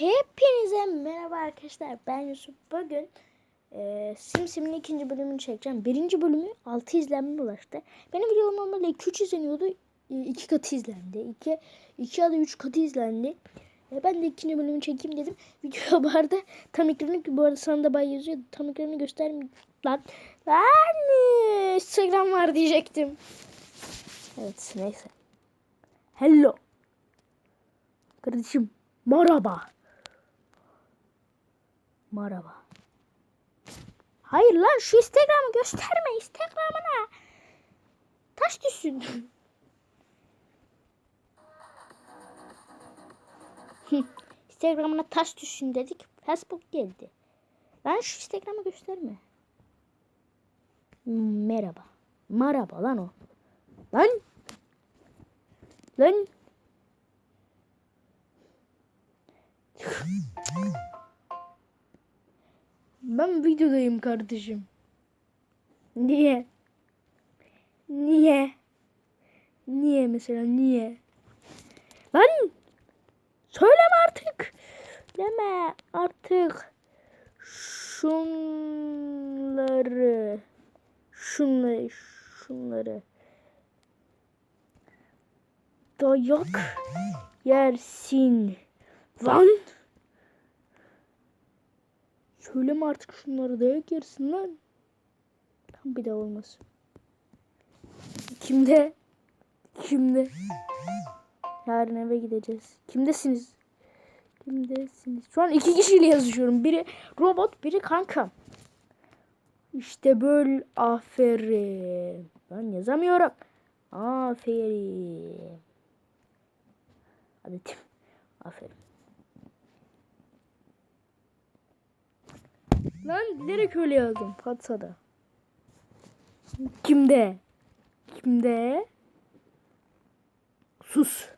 Hepinize merhaba arkadaşlar. Ben Yusuf. Bugün e, Simsim'in ikinci bölümünü çekeceğim. Birinci bölümü 6 izlenme ulaştı. Benim videom normalde 2-3 izleniyordu. 2 katı izlendi. 2 2 ya da 3 katı izlendi. E, ben de ikinci bölümünü çekeyim dedim. Video bu arada tam ekranı bu arada sana da bay yazıyor. Tam ekranı göstermeyeyim. Lan lan Instagram var diyecektim. Evet neyse. Hello. Kardeşim merhaba. Merhaba. Hayır lan şu Instagram'ı gösterme Instagram'ına. Taş düşsün. Instagram'ına taş düşsün dedik. Facebook geldi. Lan şu Instagram'ı gösterme. Merhaba. Merhaba lan o. Lan. Lan. Ben videodayım kardeşim. Niye? Niye? Niye mesela niye? Lan! Söyleme artık. Deme artık. Şunları. Şunları. Şunları. Dayak yersin. Lan! Söyleme artık şunları dayak yersin lan. Tam bir daha olmaz. Kimde? Kimde? Yarın eve gideceğiz. Kimdesiniz? Kimdesiniz? Şu an iki kişiyle yazışıyorum. Biri robot, biri kankam. İşte böyle aferin. Ben yazamıyorum. Aferin. Hadi Tim. Aferin. Lan bilerek öyle yazdım. Fatsa'da. Kimde? Kimde? Sus.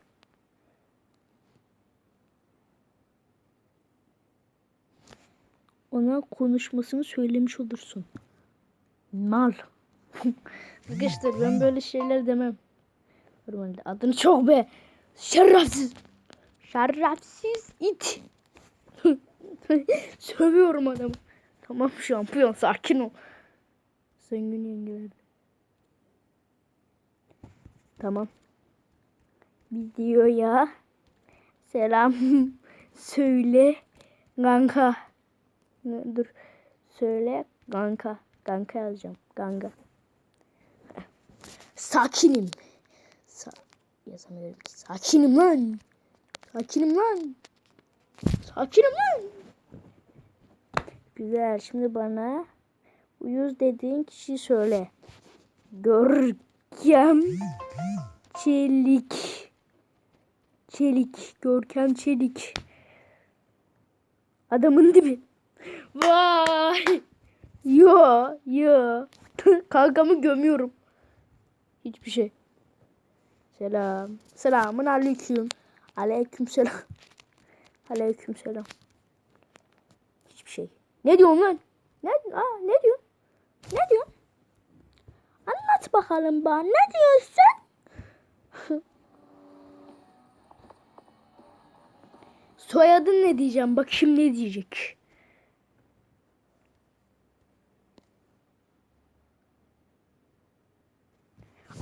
Ona konuşmasını söylemiş olursun. Mal. Arkadaşlar ben böyle şeyler demem. Normalde adını çok be. Şerefsiz. Şerefsiz it. Sövüyorum adamı. Tamam şampiyon sakin ol. Zengin yengelerdi. Tamam. Videoya selam söyle kanka. Dur. Söyle kanka. Kanka yazacağım. Kanka. Sakinim. Sa yazamıyorum ki. Sakinim lan. Sakinim lan. Sakinim lan. Güzel. Şimdi bana uyuz dediğin kişi söyle. Görkem Çelik. Çelik. Görkem Çelik. Adamın dibi. Vay. Yo yo. Kankamı gömüyorum. Hiçbir şey. Selam. Selamun aleyküm. Aleyküm selam. Aleyküm selam. Ne diyorsun lan? Ne, aa, ne diyorsun? Ne diyorsun? Anlat bakalım bana. Ne diyorsun? Soyadın ne diyeceğim? Bakayım ne diyecek.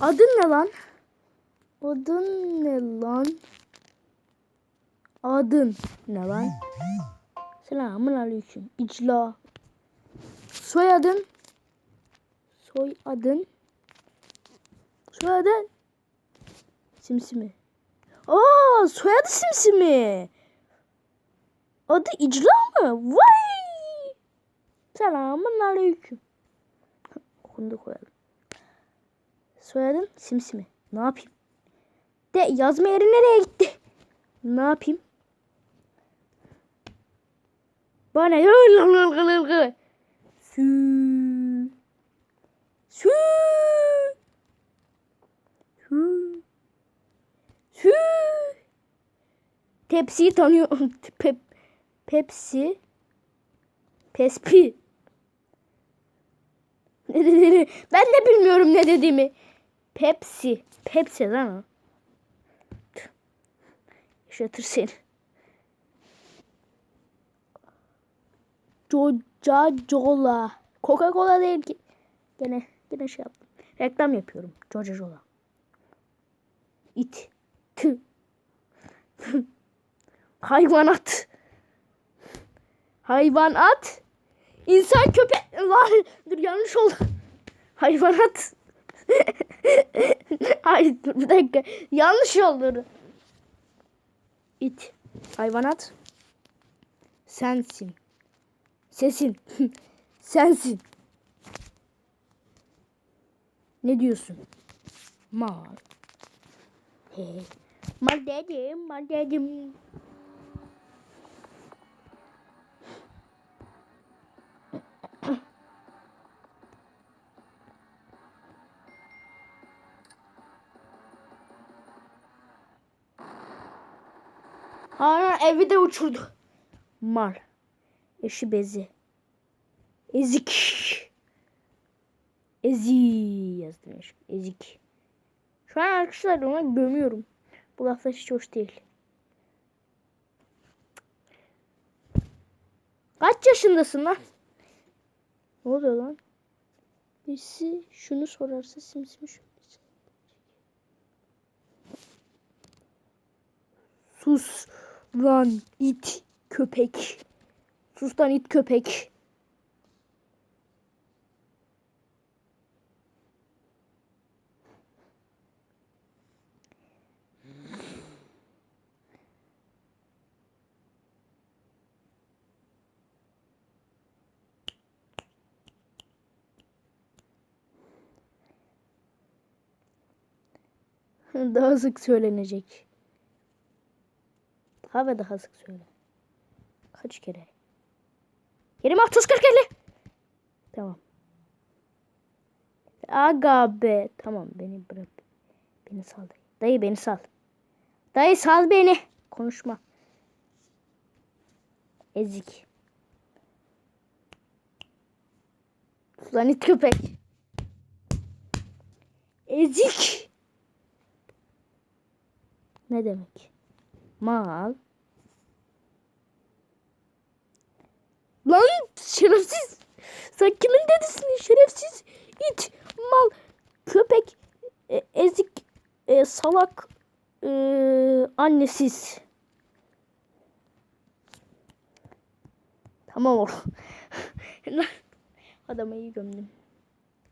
Adın ne lan? Adın ne lan? Adın ne lan? Selamun aleyküm. İcla. Soyadın? Soyadın? Soyadın? Simsimi. Aa, soyadı Simsimi. Adı İcla mı? Vay! Selamun aleyküm. Onu da koyalım. Soyadın Simsimi. Ne yapayım? De yazma yeri nereye gitti? Ne yapayım? Bana yıl gıl gıl gıl. Sü. Sü. Sü. Sü. Tepsiyi tanıyor. Pep, Pepsi. Pespi. Ne dediğini ben de bilmiyorum ne dediğimi. Pepsi. Pepsi lan o. Yaşatır seni. Coca-Cola. Coca-Cola değil ki. Gene, gene şey yaptım. Reklam yapıyorum. Coca-Cola. İt. Tü. Hayvanat. Hayvanat. İnsan köpek. Lan dur yanlış oldu. Hayvanat. Hayır dur bir dakika. Yanlış oldu. İt. Hayvanat. Sensin. Sesin. Sensin. Ne diyorsun? Mal. He. Mal dedim, mal dedim. Ana evi de uçurdu. Mal. Eşi bezi. Ezik. Ezi yazdım. Ezik. Şu an arkadaşlar ona gömüyorum. Bu laflar hiç hoş değil. Kaç yaşındasın lan? Ne oluyor lan? Birisi şunu sorarsa simsim şu. Sus lan it köpek. Sus lan it köpek. Daha sık söylenecek. Daha ve daha sık söyle. Kaç kere? 20 30 40 50. Tamam. Aga be. Tamam beni bırak. Beni sal. Dayı, beni sal. Dayı sal beni. Konuşma. Ezik. Lan it köpek. Ezik. Ne demek? Mal. Lan şerefsiz. Sen kimin dedisin şerefsiz? İt, mal, köpek, e, ezik, e, salak, e, annesiz. Tamam oğlum. Adamı iyi gömdüm.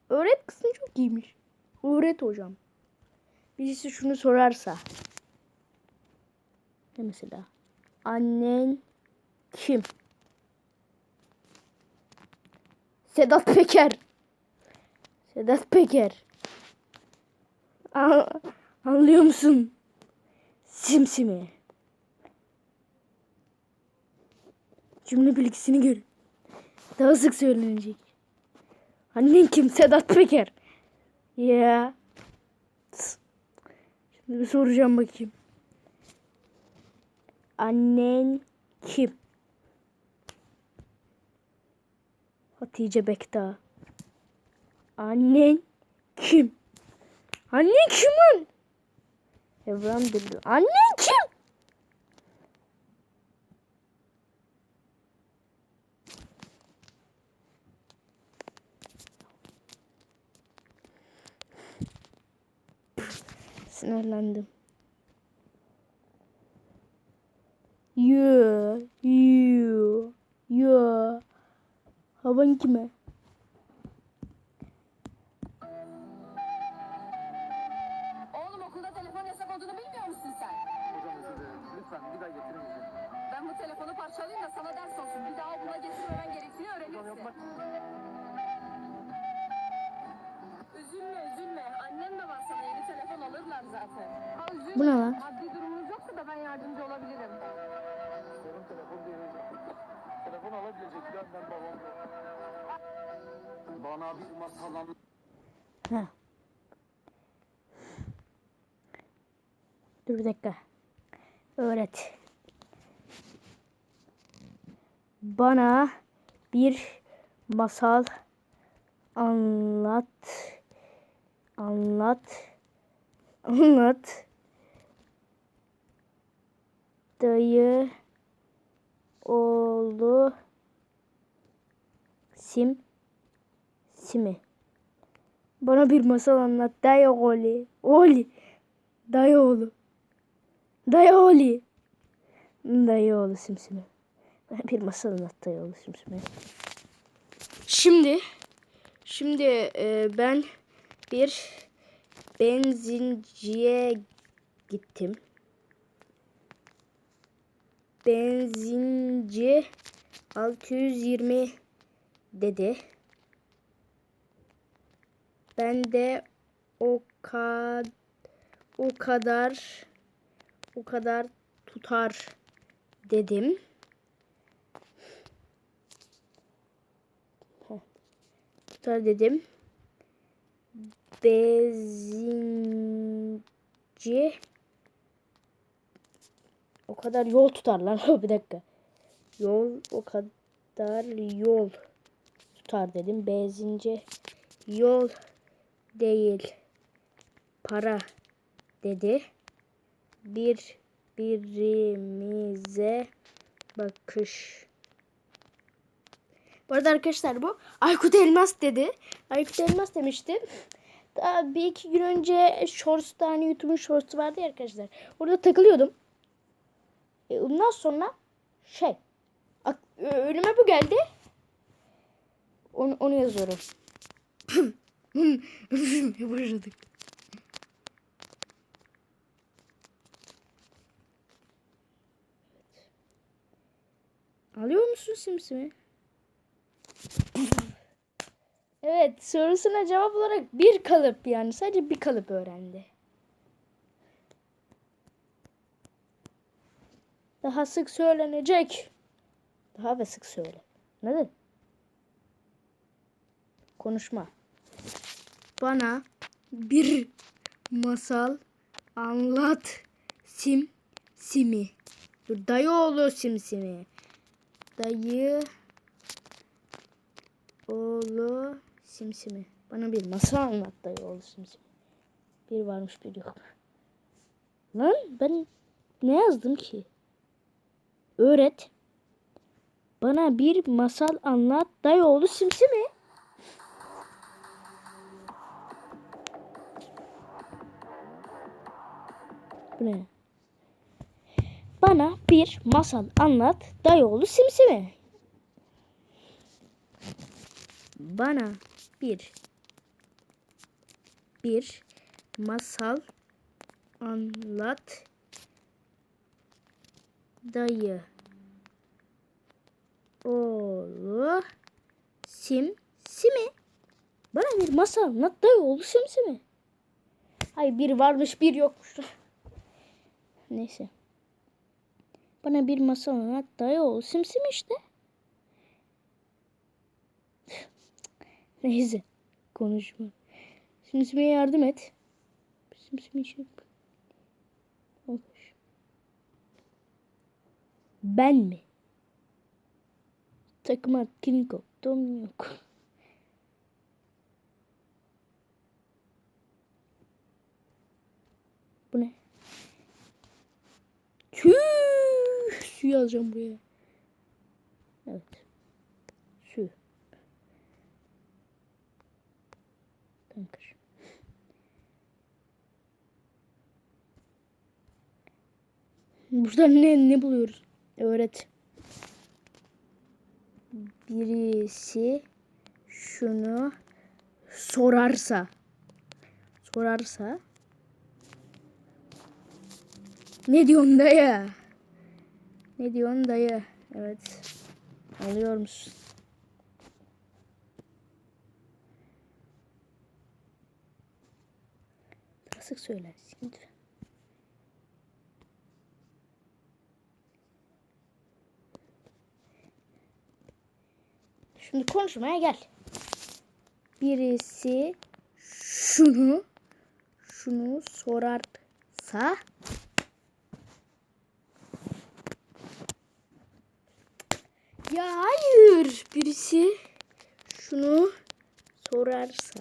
Öğret kısmı çok iyiymiş. Öğret hocam. Birisi şunu sorarsa. Ne mesela? Annen kim? Sedat Peker. Sedat Peker. Aa, anlıyor musun? Simsimi. Cümle bilgisini gör. Daha sık söylenecek. Annen kim? Sedat Peker. Ya. Şimdi bir soracağım bakayım. Annen kim? Hatice Bekta. Annen kim? Annen kim lan? Evren Dilli. Annen kim? Sinirlendim. Yo, yo, yo. Havan kime? Bana bir masal anlat. Anlat. Anlat. Dayı oğlu sim simi. Bana bir masal anlat. Dayı oğlu. Oğlu. Dayı oğlu. Dayı oğlu. Dayı oğlu simsimi. Bana bir masal anlat dayı oğlu simsimi. Şimdi şimdi e, ben bir benzinciye gittim. Benzinci 620 dedi. Ben de o kad o kadar o kadar tutar dedim. Tutar dedim. Benzinci o kadar yol tutar lan. Bir dakika. Yol o kadar yol tutar dedim. Benzinci yol değil para dedi. Bir birimize bakış. Bu arada arkadaşlar bu Aykut Elmas dedi. Aykut Elmas demişti. Daha bir iki gün önce Shorts'ta hani YouTube'un Shorts'u vardı ya arkadaşlar. Orada takılıyordum. E, ondan sonra şey önüme bu geldi. Onu, onu yazıyorum. Başladık. Alıyor musun simsimi? Evet sorusuna cevap olarak bir kalıp yani sadece bir kalıp öğrendi. Daha sık söylenecek. Daha ve sık söyle. Neden? Konuşma. Bana bir masal anlat. Sim simi. Dur dayı oğlu simsimi. Dayı oğlu simsimi. Bana bir masal anlat dayı oğlu simsimi. Bir varmış bir yok. Lan ben ne yazdım ki? Öğret. Bana bir masal anlat dayı oğlu simsimi. Bu ne? Bana bir masal anlat dayıoğlu simsimi. Bana bir bir masal anlat dayı oğlu sim simi. Bana bir masal anlat dayı oğlu sim simi. Hayır bir varmış bir yokmuş. Neyse. Bana bir masal anlat dayı oğlu simsim işte. Neyse. Konuşma. Simsime yardım et. Simsim işi. Konuş. Ben mi? Takıma kim koptum yok. Bu ne? Tüh, su yazacağım buraya. Evet. Su. Tanker. Burada ne ne buluyoruz? Öğret. Birisi şunu sorarsa sorarsa ne diyorsun dayı? Ne diyorsun dayı? Evet. Alıyor musun? Sık söylersin lütfen. Şimdi konuşmaya gel. Birisi şunu şunu sorarsa Ya hayır. Birisi şunu sorarsa.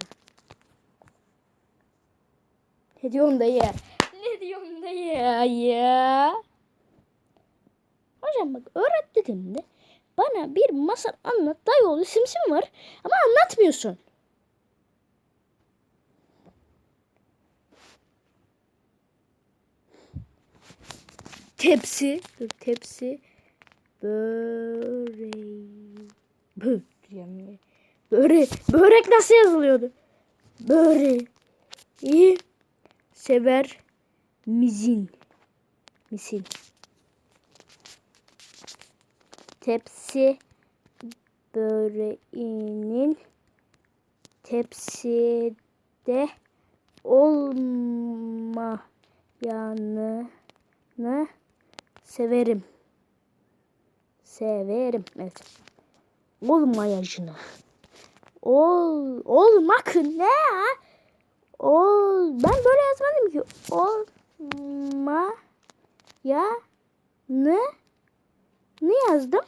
Ne diyorsun dayı? Ne diyorsun dayı ya? Hocam bak öğret dedim de. Bana bir masal anlat. Dayıoğlu simsim var ama anlatmıyorsun. Tepsi. Dur tepsi. Böreği. Bö. Börek nasıl yazılıyordu? Böreği sever mizin. Misin. Tepsi böreğinin tepside olmayanını severim. Severim. Evet. Olmayacını. Ol, olmak ne ya? Ol, ben böyle yazmadım ki. Olma ya ne ne yazdım?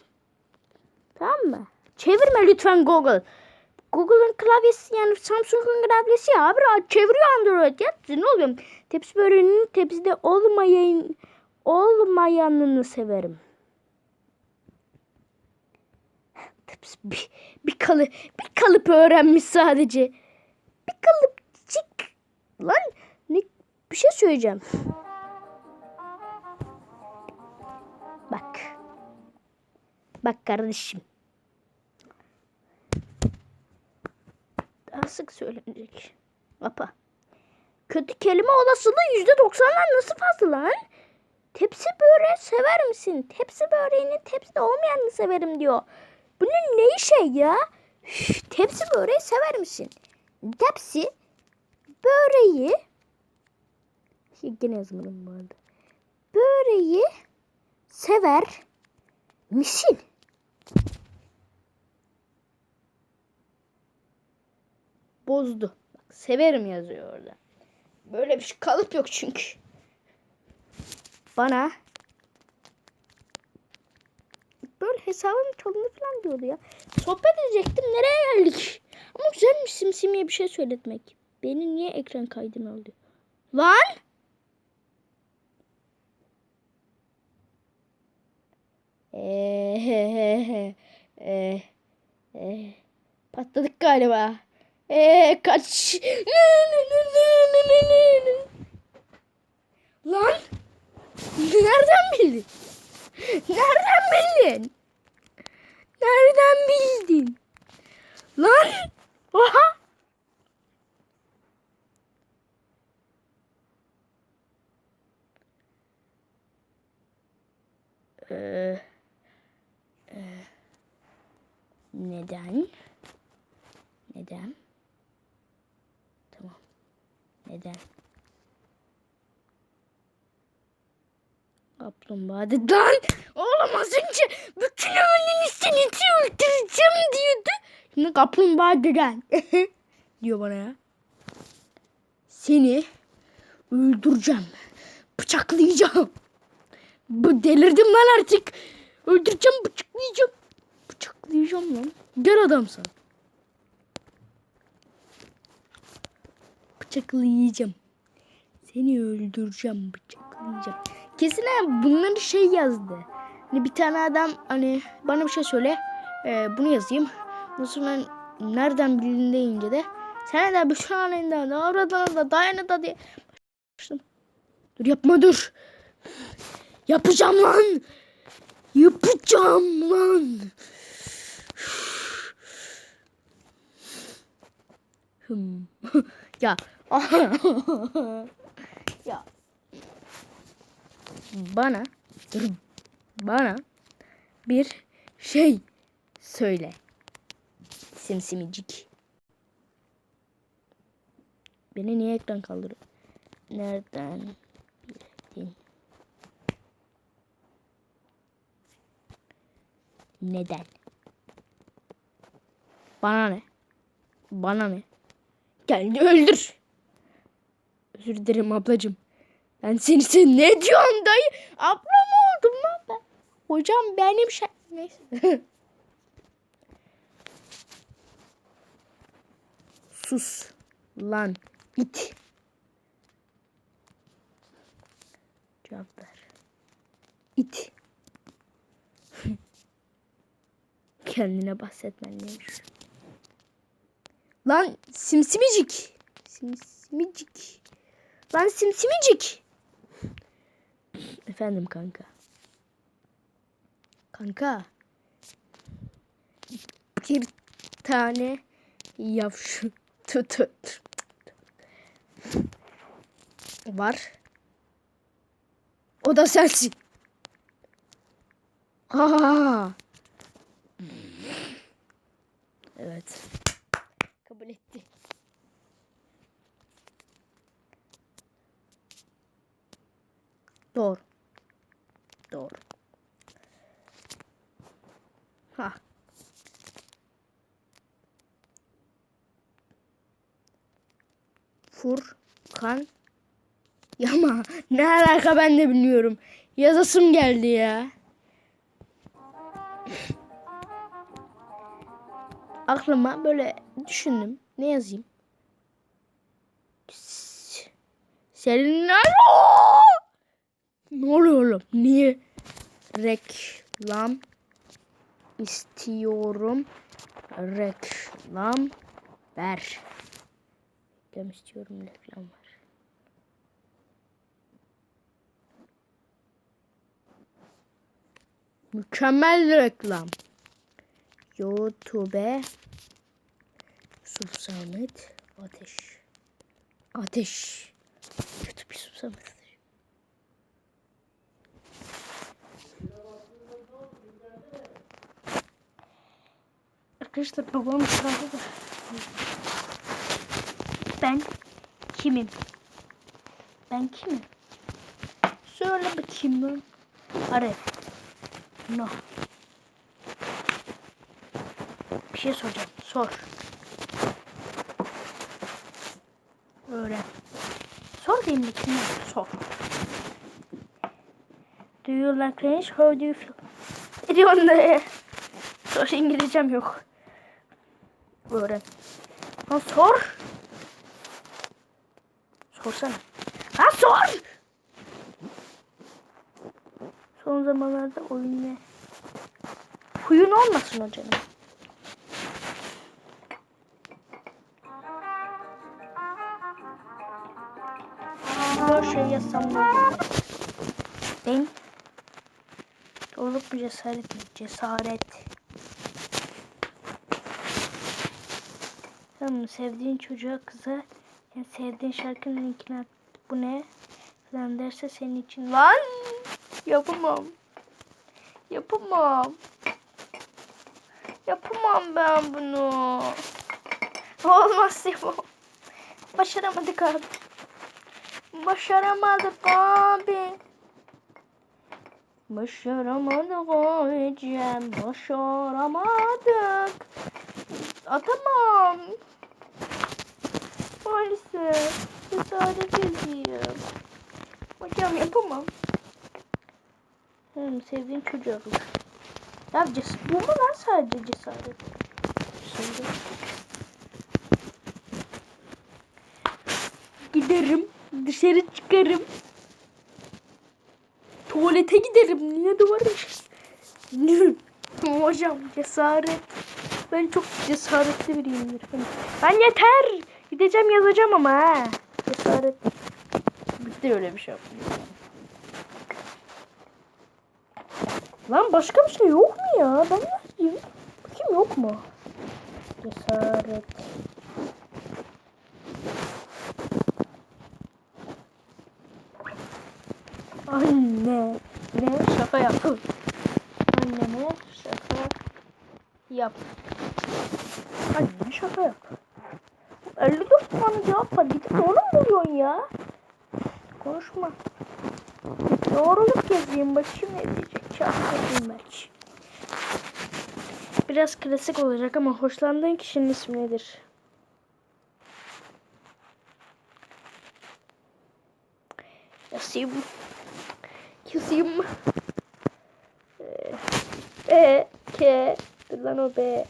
Tamam mı? Çevirme lütfen Google. Google'ın klavyesi yani Samsung'un klavyesi ya. Abi çeviriyor Android ya. Ne oluyor? Tepsi böreğinin tepside olmayan olmayanını severim. Tepsi bir, bir kalı bir kalıp öğrenmiş sadece. Bir kalıpcık. Lan ne bir şey söyleyeceğim. Bak. Bak kardeşim. Daha sık söylenecek. Apa. Kötü kelime olasılığı yüzde doksanlar nasıl fazla lan? Tepsi böreği sever misin? Tepsi böreğini tepside olmayanını severim diyor. Bunun ne şey ya? Üf, tepsi böreği sever misin? Tepsi böreği Yine yazmadım bu arada. Böreği sever misin? Bozdu. Bak, severim yazıyor orada. Böyle bir şey kalıp yok çünkü. Bana böyle hesabım çalındı falan diyordu ya. Sohbet edecektim. Nereye geldik? Ama güzelmiş simsimiye bir şey söyletmek. Beni niye ekran kaydını alıyor? Lan! Eee, eee, eee, patladık galiba. Eee, kaç. Lan! Nereden bildin? Nereden bildin? Nereden bildin? Lan! Oha! Ee, e, neden? Neden? Neden? Kaplumbağa dedi lan. Oğlum az önce bütün ömrünün istineti öldüreceğim diyordu. Şimdi kaplumbağa deden. diyor bana ya. Seni öldüreceğim. Bıçaklayacağım. Bu delirdim lan artık. Öldüreceğim, bıçaklayacağım. Bıçaklayacağım lan. Gel adamsın. Bıçaklayacağım. Seni öldüreceğim, bıçaklayacağım. Kesin ha, bunları şey yazdı. Hani bir tane adam hani bana bir şey söyle. e, bunu yazayım. Ondan sonra nereden bildin deyince de sen de bir şu anında da oradan da dayanı da diye başladım. Dur yapma dur. Yapacağım lan. Yapacağım lan. Hmm. ya. ya. Bana dur. Bana bir şey söyle. Simsimicik. Beni niye ekran kaldırıyor? Nereden bildin? Neden? Bana ne? Bana ne? Geldi öldür. Özür dilerim ablacığım. Ben seni sen ne diyorsun dayı? Abla oldum lan ben? Hocam benim şey... Neyse. Sus lan it. Cevap ver. İt. Kendine bahsetmen neymiş? Lan simsimicik. Simsimicik. Lan simsimicik. Efendim kanka. Kanka. Bir tane yavşu tut tut var. O da sensin. Aa. Evet. Etti. Doğru. Doğru. Ha. Furkan Yama ne alaka ben de bilmiyorum. Yazasım geldi ya. Aklıma böyle düşündüm. Ne yazayım? S- Senin Alo! Ne oluyor oğlum? Niye? Reklam istiyorum. Reklam ver. Reklam istiyorum. Reklam ver. Mükemmel reklam. YouTube Yusuf Samet Ateş. Ateş. YouTube Yusuf Samet Ateş. Arkadaşlar babam çağırdı da. Ben kimim? Ben kimim? Söyle bakayım lan. Arif. No. Bir şey soracağım. Sor. Öğren. Sor kimden? Sor. Do you like French? How do you feel? Ne diyorsun ne? Sor İngilizcem yok. Öğren. Lan sor. Sorsana. Ha sor! Son zamanlarda oyun ne? Huyun olmasın o. şey yazsam? Ben Doğruluk mu cesaret mi? Cesaret. Tamam sevdiğin çocuğa kıza yani sevdiğin şarkının linkini at. Bu ne? Falan derse senin için. Lan! Yapamam. Yapamam. Yapamam ben bunu. Olmaz yapamam. Başaramadık abi. Başaramadık abi. Başaramadık abicim. Başaramadık. Atamam. Maalesef. Cesaret edeyim. Hocam yapamam. Sevdiğin çocuğa bak. Ya ces bu mu lan sadece cesaret? Şimdi. Giderim. Dışarı çıkarım. Tuvalete giderim. Niye duvarı? Hocam cesaret. Ben çok cesaretli biriyimdir. Ben, yeter. Gideceğim yazacağım ama ha. Cesaret. Bitti öyle bir şey yapmayacağım. Lan başka bir şey yok mu ya? Ben? Bakayım yok mu? Cesaret. Anne. Ne? Şaka yap. Anneme şaka yap. Anneme şaka yap. 54 tane cevap var. Gidip onu mu buluyorsun ya? Konuşma. Doğruluk yazayım bakayım ne diyecek. Çarpayım belki. Biraz klasik olacak ama hoşlandığın kişinin ismi nedir? Yazayım. Yazayım. Ee, E, K, dur lan o B,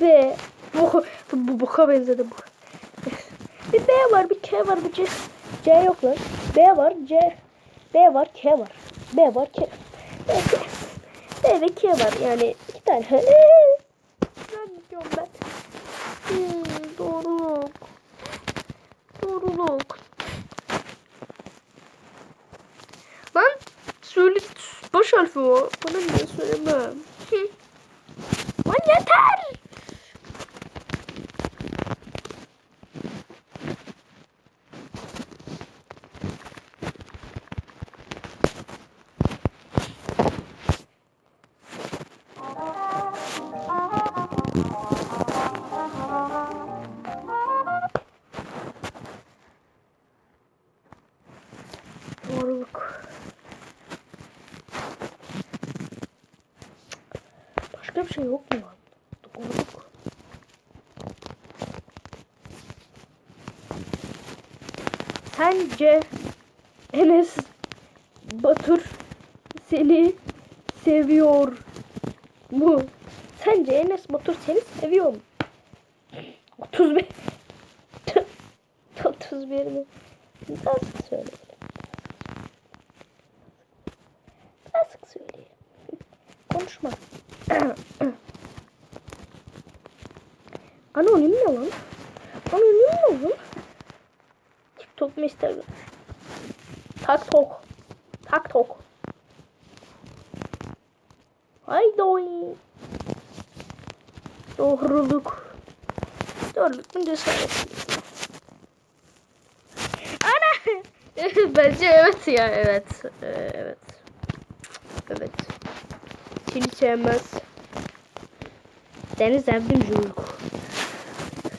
B, bu, bu boka benzedi bu. Bir B var, bir K var, bir C, C yok lan. B var, C, B var, K var. B var, K. B, K. B ve K var yani iki tane. istiyorum ben. Hmm, doğruluk. Doğruluk. Lan söyle baş harfi o. Bana niye söylemem. Yeter. Başka bir şey yok mu lan? Sence Enes Batur seni seviyor mu? Sence Enes Batur seni seviyor mu? 31 31 mi? Nasıl söyleyelim? Nasıl söyleyelim? Konuşma. Anonim ne lan? Anonim ne lan? TikTok mu Instagram? TikTok. TikTok. Haydi oyun. Doğruluk. Doğruluk mu cesaret? Ana! Bence evet ya evet. Ee, evet. Evet. Seni sevmez. Sevdim çocuk.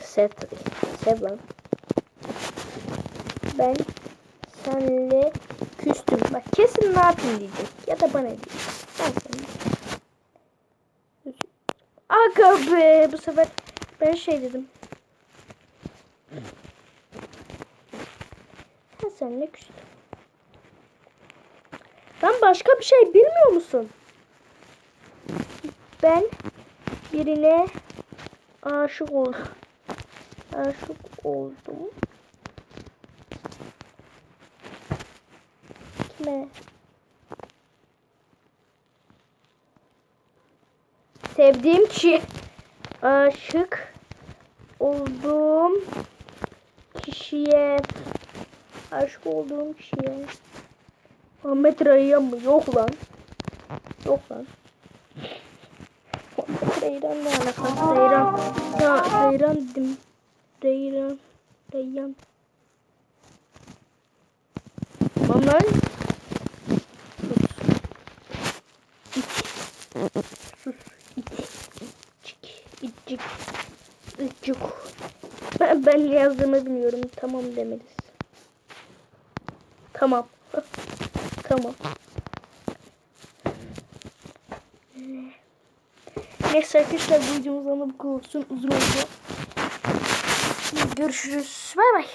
Sev tabii. Sev lan. Ben senle küstüm. Bak kesin ne yapayım diyecek. Ya da bana diyecek. Ben. Aga be bu sefer ben şey dedim. Ben seninle küstüm. Ben başka bir şey bilmiyor musun? Ben birine aşık oldum. Aşık oldum. Kime? Sevdiğim kişi aşık olduğum kişiye aşık olduğum kişiye Ahmet Reyyan mı? Yok lan. Yok lan. Reyyan ne alakası? Reyyan. Ya Reyyan dedim. Reyyan. Reyyan. Lan lan. Sus. İç. Sus. İç. Çık. İçcik. İçcik. Ben, ben yazdığımı bilmiyorum. Tamam demelisin. Tamam. Tamam. Neyse arkadaşlar videomuz ama bu. Uzun oldu. Görüşürüz. Bay bay.